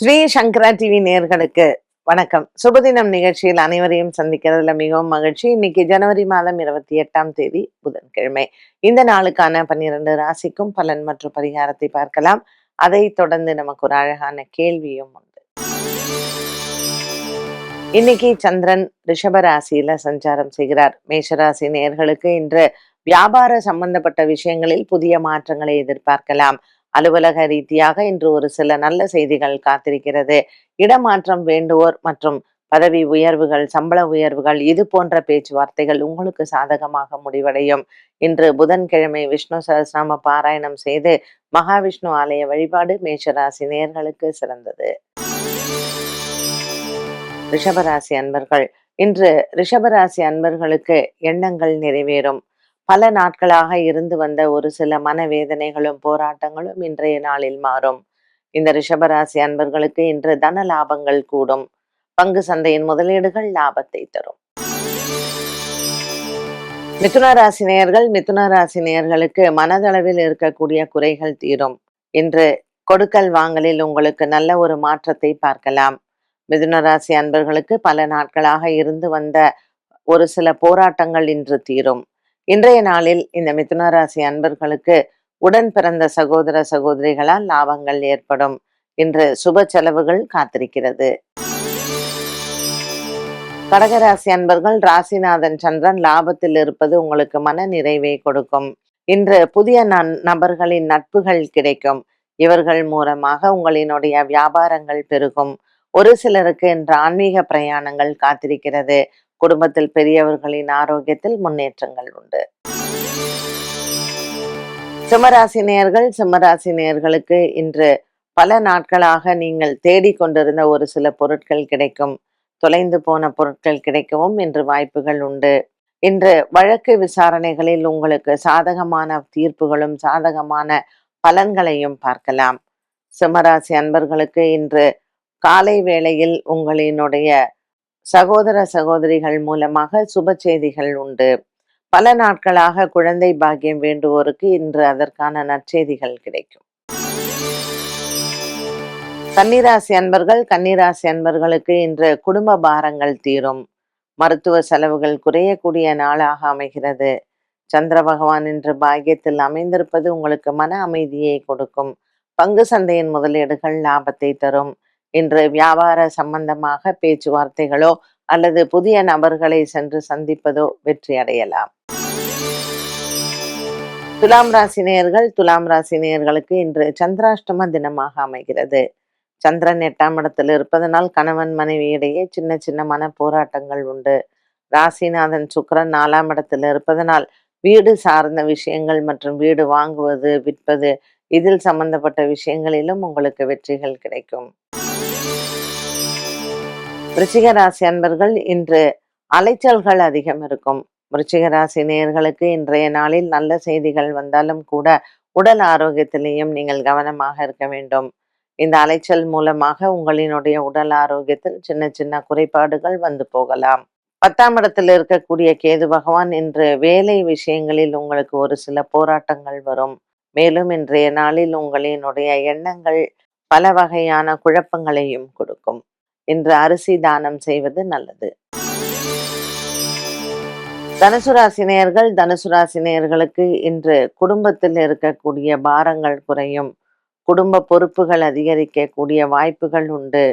ஸ்ரீ சங்கரா TV நேர்களுக்கு வணக்கம். சுபதினம் நிகழ்ச்சியில் அனைவரையும் சந்திக்கிறதுல மிகவும் மகிழ்ச்சி. இன்னைக்கு ஜனவரி மாதம் இருபத்தி எட்டாம் தேதி புதன்கிழமை. இந்த நாளுக்கான பன்னிரண்டு ராசிக்கும் பலன் மற்றும் பரிகாரத்தை பார்க்கலாம். அதை தொடர்ந்து நமக்கு ஒரு அழகான கேள்வியும் உண்டு. இன்னைக்கு சந்திரன் ரிஷப ராசியில சஞ்சாரம் செய்கிறார். மேஷராசி நேர்களுக்கு இன்று வியாபார சம்பந்தப்பட்ட விஷயங்களில் புதிய மாற்றங்களை எதிர்பார்க்கலாம். அலுவலக ரீதியாக இன்று ஒரு சில நல்ல செய்திகள் காத்திருக்கிறது. இடமாற்றம் வேண்டுவோர் மற்றும் பதவி உயர்வுகள் சம்பள உயர்வுகள் இது போன்ற பேச்சுவார்த்தைகள் உங்களுக்கு சாதகமாக முடிவடையும். இன்று புதன்கிழமை விஷ்ணு சஹஸ்ரநாம பாராயணம் செய்து மகாவிஷ்ணு ஆலய வழிபாடு மேஷராசி நேர்களுக்கு சிறந்தது. ரிஷபராசி அன்பர்கள் இன்று ரிஷபராசி அன்பர்களுக்கு எண்ணங்கள் நிறைவேறும். பல நாட்களாக இருந்து வந்த ஒரு சில மனவேதனைகளும் போராட்டங்களும் இன்றைய நாளில் மாறும். இந்த ரிஷபராசி அன்பர்களுக்கு இன்று தன லாபங்கள் கூடும். பங்கு சந்தையின் முதலீடுகள் லாபத்தை தரும். மிதுன ராசி நேயர்கள் மிதுன ராசி நேயர்களுக்கு மனதளவில் இருக்கக்கூடிய குறைகள் தீரும். இன்று கொடுக்கல் வாங்கலில் உங்களுக்கு நல்ல ஒரு மாற்றத்தை பார்க்கலாம். மிதுன ராசி அன்பர்களுக்கு பல நாட்களாக இருந்து வந்த ஒரு சில போராட்டங்கள் இன்று தீரும். இன்றைய நாளில் இந்த மிதுன ராசி அன்பர்களுக்கு உடன் பிறந்த சகோதர சகோதரிகளால் லாபங்கள் ஏற்படும். இன்று சுப செலவுகள் காத்திருக்கிறது. கடகராசி அன்பர்கள் ராசிநாதன் சந்திரன் லாபத்தில் இருப்பது உங்களுக்கு மன நிறைவை கொடுக்கும். இன்று புதிய நபர்களின் நட்புகள் கிடைக்கும். இவர்கள் மூலமாக உங்களினுடைய வியாபாரங்கள் பெருகும். ஒரு சிலருக்கு இன்று ஆன்மீக பிரயாணங்கள் காத்திருக்கிறது. குடும்பத்தில் பெரியவர்களின் ஆரோக்கியத்தில் முன்னேற்றங்கள் உண்டு. சிம்மராசினியர்கள் சிம்மராசினியர்களுக்கு இன்று பல நாட்களாக நீங்கள் தேடிக்கொண்டிருந்த ஒரு சில பொருட்கள் கிடைக்கும். தொலைந்து போன பொருட்கள் கிடைக்கவும் இன்று வாய்ப்புகள் உண்டு. இன்று வழக்கு விசாரணைகளில் உங்களுக்கு சாதகமான தீர்ப்புகளும் சாதகமான பலன்களையும் பார்க்கலாம். சிம்மராசி அன்பர்களுக்கு இன்று காலை வேளையில் உங்களினுடைய சகோதர சகோதரிகள் மூலமாக சுப செய்திகள் உண்டு. பல நாட்களாக குழந்தை பாக்கியம் வேண்டுவோருக்கு இன்று அதற்கான நற்செய்திகள் கிடைக்கும். கன்னிராசி அன்பர்கள் கன்னிராசி அன்பர்களுக்கு இன்று குடும்ப பாரங்கள் தீரும். மருத்துவ செலவுகள் குறையக்கூடிய நாளாக அமைகிறது. சந்திர பகவான் இன்று பாக்கியத்தில் அமைந்திருப்பது உங்களுக்கு மன அமைதியை கொடுக்கும். பங்கு சந்தையின் முதலீடுகள் லாபத்தை தரும். இன்று வியாபார சம்பந்தமாக பேச்சுவார்த்தைகளோ அல்லது புதிய நபர்களை சென்று சந்திப்பதோ வெற்றி அடையலாம் துலாம் ராசினியர்கள் துலாம் ராசினியர்களுக்கு இன்று சந்திராஷ்டம தினமாக அமைகிறது. சந்திரன் எட்டாம் இடத்தில் இருப்பதனால் கணவன் மனைவி இடையே சின்ன சின்ன மன போராட்டங்கள் உண்டு. ராசிநாதன் சுக்கரன் நாலாம் இடத்தில் இருப்பதனால் வீடு சார்ந்த விஷயங்கள் மற்றும் வீடு வாங்குவது விற்பது இதில் சம்பந்தப்பட்ட விஷயங்களிலும் உங்களுக்கு வெற்றிகள் கிடைக்கும். ரிச்சிகராசி ராசி அன்பர்கள் இன்று அலைச்சல்கள் அதிகம் இருக்கும். ராசி நேயர்களுக்கு இன்றைய நாளில் நல்ல செய்திகள் வந்தாலும் கூட உடல் ஆரோக்கியத்திலேயும் நீங்கள் கவனமாக இருக்க வேண்டும். இந்த அலைச்சல் மூலமாக உங்களினுடைய உடல் ஆரோக்கியத்தில் சின்ன சின்ன குறைபாடுகள் வந்து போகலாம். பத்தாம் இடத்தில் இருக்கக்கூடிய கேது பகவான் இன்று வேலை விஷயங்களில் உங்களுக்கு ஒரு சில போராட்டங்கள் வரும். மேலும் இன்றைய நாளில் உங்களினுடைய எண்ணங்கள் பல வகையான குழப்பங்களையும் கொடுக்கும். இன்று அரிசி தானம் செய்வது நல்லது. தனுசு ராசினியர்கள் தனுசு ராசினியர்களுக்கு இன்று குடும்பத்தில் இருக்கக்கூடிய பாரங்கள் குறையும். குடும்ப பொறுப்புகள் அதிகரிக்கக்கூடிய வாய்ப்புகள் உண்டு.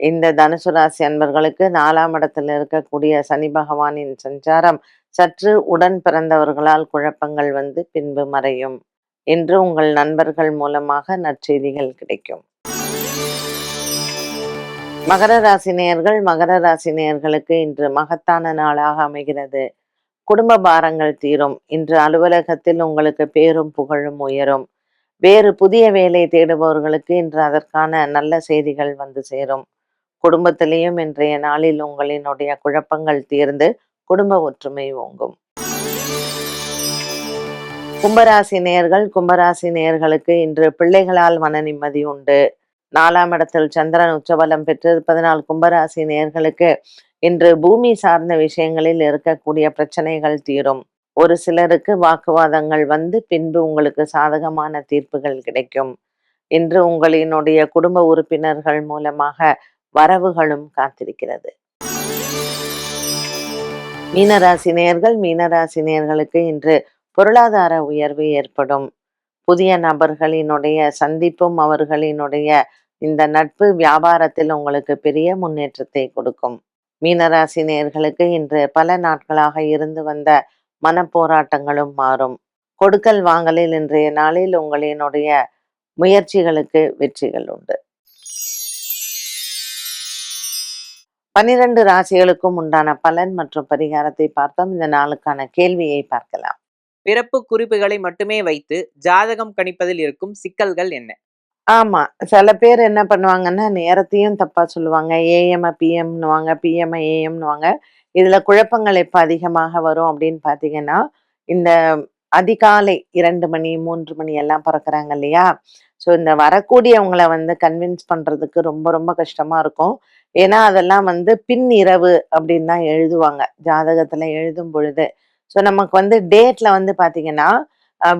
இந்த தனுசு ராசி அன்பர்களுக்கு நாலாம் இடத்தில் இருக்கக்கூடிய சனி பகவானின் சஞ்சாரம் சற்று உடன் பிறந்தவர்களால் குழப்பங்கள் வந்து பின்பு மறையும். இன்று உங்கள் நண்பர்கள் மூலமாக நற்செய்திகள் கிடைக்கும். மகர ராசினியர்கள் மகர ராசினியர்களுக்கு இன்று மகத்தான நாளாக அமைகிறது. குடும்ப பாரங்கள் தீரும். இன்று அலுவலகத்தில் உங்களுக்கு பேரும் புகழும் உயரும். வேறு புதிய வேலை தேடுபவர்களுக்கு இன்று அதற்கான நல்ல செய்திகள் வந்து சேரும். குடும்பத்திலேயும் இன்றைய நாளில் உங்களினுடைய குழப்பங்கள் தீர்ந்து குடும்ப ஒற்றுமை ஓங்கும். கும்பராசி நேர்கள் கும்பராசி நேர்களுக்கு இன்று பிள்ளைகளால் மன நிம்மதி உண்டு. நாலாம் இடத்தில் சந்திரன் உச்சபலம் பெற்றிருப்பதனால் கும்பராசி நேர்களுக்கு இன்று பூமி சார்ந்த விஷயங்களில் இருக்கக்கூடிய பிரச்சனைகள் தீரும். ஒரு சிலருக்கு வாக்குவாதங்கள் வந்து பின்பு உங்களுக்கு சாதகமான தீர்ப்புகள் கிடைக்கும். இன்று உங்களினுடைய குடும்ப உறுப்பினர்கள் மூலமாக வரவுகளும் காத்திருக்கிறது. மீனராசி நேயர்கள் மீனராசி நேர்களுக்கு இன்று பொருளாதார உயர்வு ஏற்படும். புதிய நபர்களினுடைய சந்திப்பும் அவர்களினுடைய இந்த நட்பு வியாபாரத்தில் உங்களுக்கு பெரிய முன்னேற்றத்தை கொடுக்கும். மீனராசி நேயர்களுக்கு இன்று பல நாட்களாக இருந்து வந்த மனப்போராட்டங்களும் மாறும். கொடுக்கல் வாங்கலில் இன்றைய நாளில் உங்களினுடைய முயற்சிகளுக்கு வெற்றிகள் உண்டு. பனிரெண்டு ராசிகளுக்கும் உண்டான பலன் மற்றும் பரிகாரத்தை பார்த்தோம். இந்த நாளுக்கான கேள்வியை பார்க்கலாம். பிறப்பு குறிப்புகளை மட்டுமே வைத்து ஜாதகம் கணிப்பதில் இருக்கும் சிக்கல்கள் என்ன? ஆமா. சில பேர் என்ன பண்ணுவாங்கன்னா நேரத்தையும் தப்பா சொல்லுவாங்க. ஏஎம் பிஎம்னுவாங்க பிஎம் ஏஎம்னுவாங்க இதுல குழப்பங்கள் எப்ப அதிகமாக வரும் அப்படின்னு பாத்தீங்கன்னா இந்த அதிகாலை இரண்டு மணி மூன்று மணி எல்லாம் பறக்குறாங்க இல்லையா? ஸோ இந்த வரக்கூடியவங்களை வந்து கன்வின்ஸ் பண்றதுக்கு ரொம்ப ரொம்ப கஷ்டமா இருக்கும். ஏன்னா அதெல்லாம் வந்து பின் இரவு அப்படின்னு தான் எழுதுவாங்க. ஜாதகத்துல எழுதும் பொழுது. ஸோ நமக்கு வந்து டேட்ல வந்து பாத்தீங்கன்னா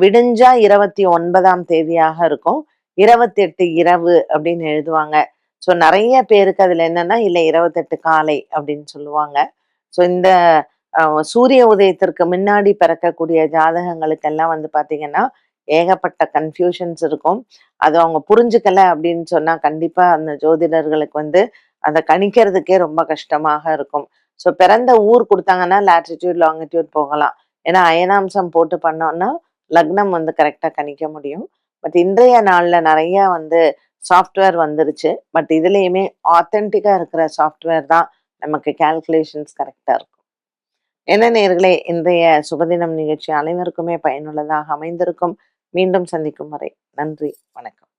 விடிஞ்சா இருபத்தி ஒன்பதாம் தேதியாக இருக்கும். இருபத்தெட்டு இரவு அப்படின்னு எழுதுவாங்க. ஸோ நிறைய பேருக்கு அதில் என்னன்னா இல்லை இருபத்தெட்டு காலை அப்படின்னு சொல்லுவாங்க. ஸோ இந்த சூரிய உதயத்திற்கு முன்னாடி பிறக்கக்கூடிய ஜாதகங்களுக்கெல்லாம் வந்து பார்த்தீங்கன்னா ஏகப்பட்ட கன்ஃபியூஷன்ஸ் இருக்கும். அது அவங்க புரிஞ்சுக்கல அப்படின்னு சொன்னால் கண்டிப்பாக அந்த ஜோதிடர்களுக்கு வந்து அதை கணிக்கிறதுக்கே ரொம்ப கஷ்டமாக இருக்கும். ஸோ பிறந்த ஊர் கொடுத்தாங்கன்னா லாட்டிடியூட் லாங்கிடியூட் போகலாம். ஏன்னா அயனாம்சம் போட்டு பண்ணோம்னா லக்னம் வந்து கரெக்டாக கணிக்க முடியும். பட் இன்றைய நாளில் நிறைய வந்து சாஃப்ட்வேர் வந்துருச்சு. பட் இதுலேயுமே ஆத்தென்டிக்காக இருக்கிற சாஃப்ட்வேர் தான் நமக்கு கால்குலேஷன்ஸ் கரெக்டாக இருக்கும். என்ன நேர்களே இன்றைய சுபதினம் நிகழ்ச்சி அனைவருக்குமே பயனுள்ளதாக அமைந்திருக்கும். மீண்டும் சந்திக்கும் வரை நன்றி வணக்கம்.